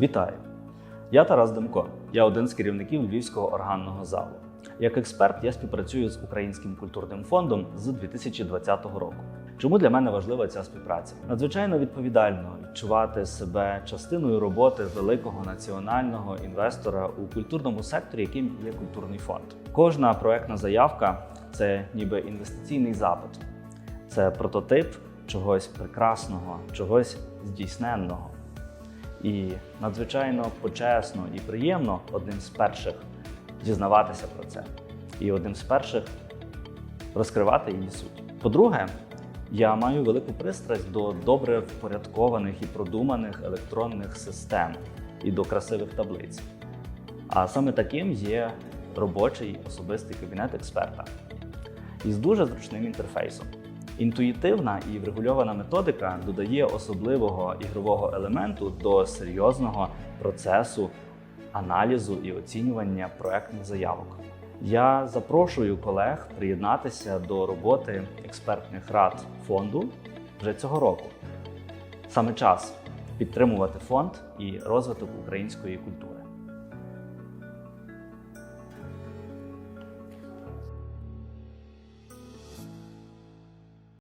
Вітаю! Я Тарас Демко. Я один з керівників Львівського органного залу. Як експерт я співпрацюю з Українським культурним фондом з 2020 року. Чому для мене важлива ця співпраця? Надзвичайно відповідально відчувати себе частиною роботи великого національного інвестора у культурному секторі, яким є культурний фонд. Кожна проектна заявка це ніби інвестиційний запит, це прототип чогось прекрасного, чогось здійсненного. І надзвичайно почесно і приємно одним з перших дізнаватися про це, і одним з перших розкривати її суть. По-друге, я маю велику пристрасть до добре впорядкованих і продуманих електронних систем і до красивих таблиць. А саме таким є робочий особистий кабінет експерта із дуже зручним інтерфейсом. Інтуїтивна і врегульована методика додає особливого ігрового елементу до серйозного процесу аналізу і оцінювання проектних заявок. Я запрошую колег приєднатися до роботи експертних рад фонду вже цього року. Саме час підтримувати фонд і розвиток української культури.